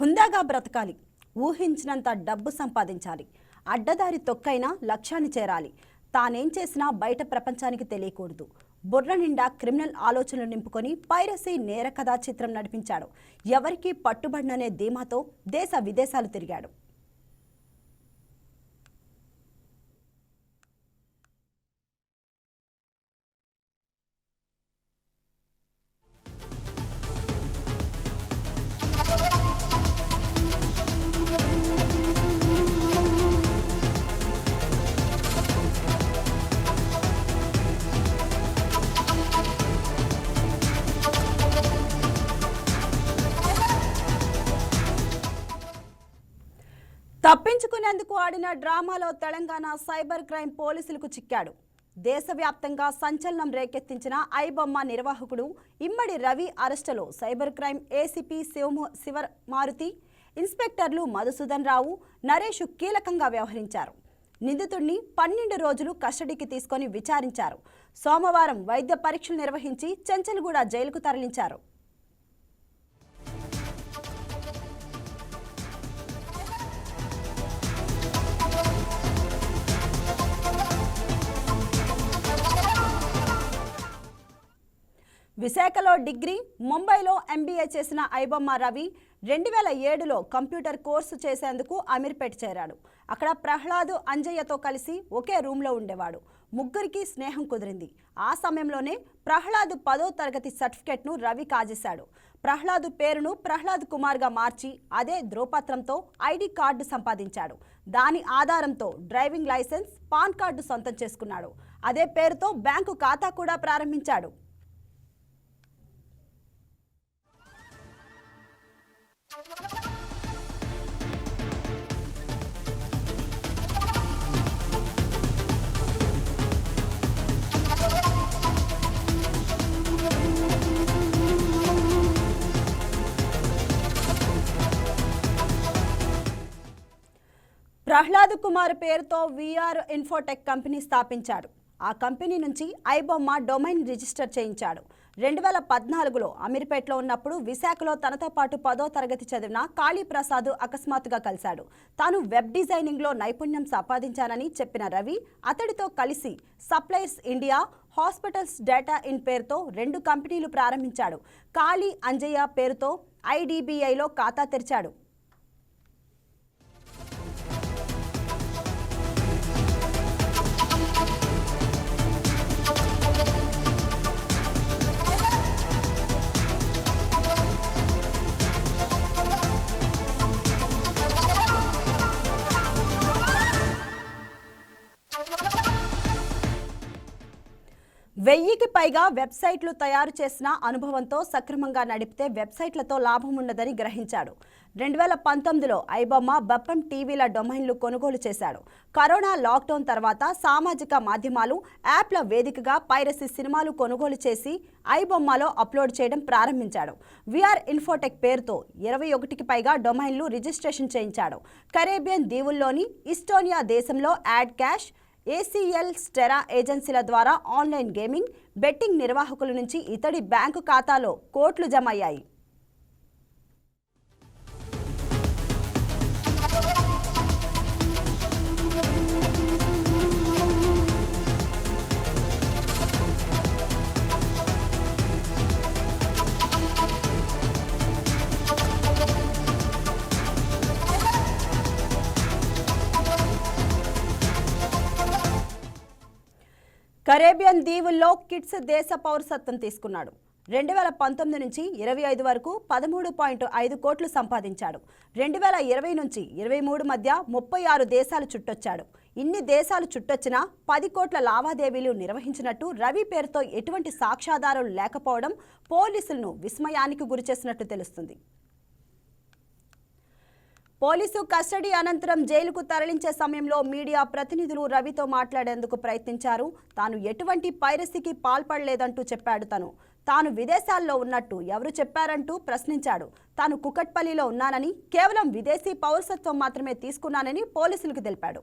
హుందాగా బ్రతకాలి ఊహించినంత డబ్బు సంపాదించాలి అడ్డదారి తొక్కైనా లక్ష్యాన్ని చేరాలి. తానేం చేసినా బయట ప్రపంచానికి తెలియకూడదు. బుర్ర నిండా క్రిమినల్ ఆలోచనలు నింపుకొని పైరసీ నేర కథా చిత్రం నడిపించాడు. ఎవరికీ పట్టుబడిననే ధీమాతో దేశ విదేశాలు తిరిగాడు. తప్పించుకునేందుకు ఆడిన డ్రామాలో తెలంగాణ సైబర్ క్రైమ్ పోలీసులకు చిక్కాడు. దేశవ్యాప్తంగా సంచలనం రేకెత్తించిన ఐబొమ్మ నిర్వాహకుడు ఇమ్మడి రవి అరెస్టులో సైబర్ క్రైమ్ ఏసీపీ శివము శివ మారుతి ఇన్స్పెక్టర్లు మధుసూదన్ రావు నరేష్ కీలకంగా వ్యవహరించారు. నిందితుడిని పన్నెండు రోజులు కస్టడీకి తీసుకొని విచారించారు. సోమవారం వైద్య పరీక్షలు నిర్వహించి చెంచల్గూడ జైలుకు తరలించారు. విశాఖలో డిగ్రీ ముంబైలో ఎంబీఏ చేసిన ఐబొమ్మ రవి రెండు వేల ఏడులో కంప్యూటర్ కోర్సు చేసేందుకు అమీర్పేట చేరాడు. అక్కడ ప్రహ్లాదు అంజయ్యతో కలిసి ఒకే రూమ్లో ఉండేవాడు. ముగ్గురికి స్నేహం కుదిరింది. ఆ సమయంలోనే ప్రహ్లాదు పదో తరగతి సర్టిఫికెట్ను రవి కాజేశాడు. ప్రహ్లాదు పేరును ప్రహ్లాద్ కుమార్గా మార్చి అదే ధ్రువపత్రంతో ఐడి కార్డు సంపాదించాడు. దాని ఆధారంతో డ్రైవింగ్ లైసెన్స్ పాన్ కార్డు సొంతం చేసుకున్నాడు. అదే పేరుతో బ్యాంకు ఖాతా కూడా ప్రారంభించాడు. ప్రహ్లాద్ కుమార్ పేరుతో వీఆర్ ఇన్ఫోటెక్ కంపెనీ స్థాపించారు. ఆ కంపెనీ నుంచి ఐబొమ్మ డొమైన్ రిజిస్టర్ చేయించాడు. రెండు వేల పద్నాలుగులో అమీర్పేటలో ఉన్నప్పుడు విశాఖలో తనతో పాటు పదో తరగతి చదివిన కాళీప్రసాద్ అకస్మాత్తుగా కలిశాడు. తాను వెబ్ డిజైనింగ్లో నైపుణ్యం సంపాదించానని చెప్పిన రవి అతడితో కలిసి suppliers India hospitals data in పేరుతో రెండు కంపెనీలు ప్రారంభించాడు. కాళీ అంజయ్య పేరుతో ఐడిబిఐలో ఖాతా తెరిచాడు. వెయ్యికి పైగా వెబ్సైట్లు తయారు చేసిన అనుభవంతో సక్రమంగా నడిపితే వెబ్సైట్లతో లాభం ఉండదని గ్రహించాడు. రెండు వేల పంతొమ్మిదిలో ఐబొమ్మ బప్పం టీవీల డొమైన్లు కొనుగోలు చేశాడు. కరోనా లాక్డౌన్ తర్వాత సామాజిక మాధ్యమాలు యాప్ల వేదికగా పైరసీ సినిమాలు కొనుగోలు చేసి ఐబొమ్మలో అప్లోడ్ చేయడం ప్రారంభించాడు. విఆర్ ఇన్ఫోటెక్ పేరుతో ఇరవై ఒకటికి పైగా డొమైన్లు రిజిస్ట్రేషన్ చేయించాడు. కరేబియన్ దీవుల్లోని ఇస్టోనియా దేశంలో యాడ్ క్యాష్ ఏసీఎల్ స్టెరా ఏజెన్సీల ద్వారా ఆన్లైన్ గేమింగ్ బెట్టింగ్ నిర్వాహకుల నుంచి ఇతడి బ్యాంకు ఖాతాలో కోట్లు జమయ్యాయి. కరేబియన్ దీవుల్లో కిట్స్ దేశ పౌరసత్వం తీసుకున్నాడు. రెండు వేల పంతొమ్మిది నుంచి ఇరవై ఐదు వరకు పదమూడు పాయింట్ ఐదు కోట్లు సంపాదించాడు. రెండు వేల ఇరవై నుంచి ఇరవై మూడు మధ్య ముప్పై ఆరు దేశాలు చుట్టొచ్చాడు. ఇన్ని దేశాలు చుట్టొచ్చినా పది కోట్ల లావాదేవీలు నిర్వహించినట్టు రవి పేరుతో ఎటువంటి సాక్ష్యాధారాలు లేకపోవడం పోలీసులను విస్మయానికి గురిచేసినట్టు తెలుస్తుంది. పోలీసు కస్టడీ అనంతరం జైలుకు తరలించే సమయంలో మీడియా ప్రతినిధులు రవితో మాట్లాడేందుకు ప్రయత్నించారు. తాను ఎటువంటి పైరసీకి పాల్పడలేదంటూ చెప్పాడు తను. తాను విదేశాల్లో ఉన్నట్టు ఎవరు చెప్పారంటూ ప్రశ్నించాడు. తాను కుకట్పల్లిలో ఉన్నానని కేవలం విదేశీ పౌరసత్వం మాత్రమే తీసుకున్నానని పోలీసులకు తెలిపాడు.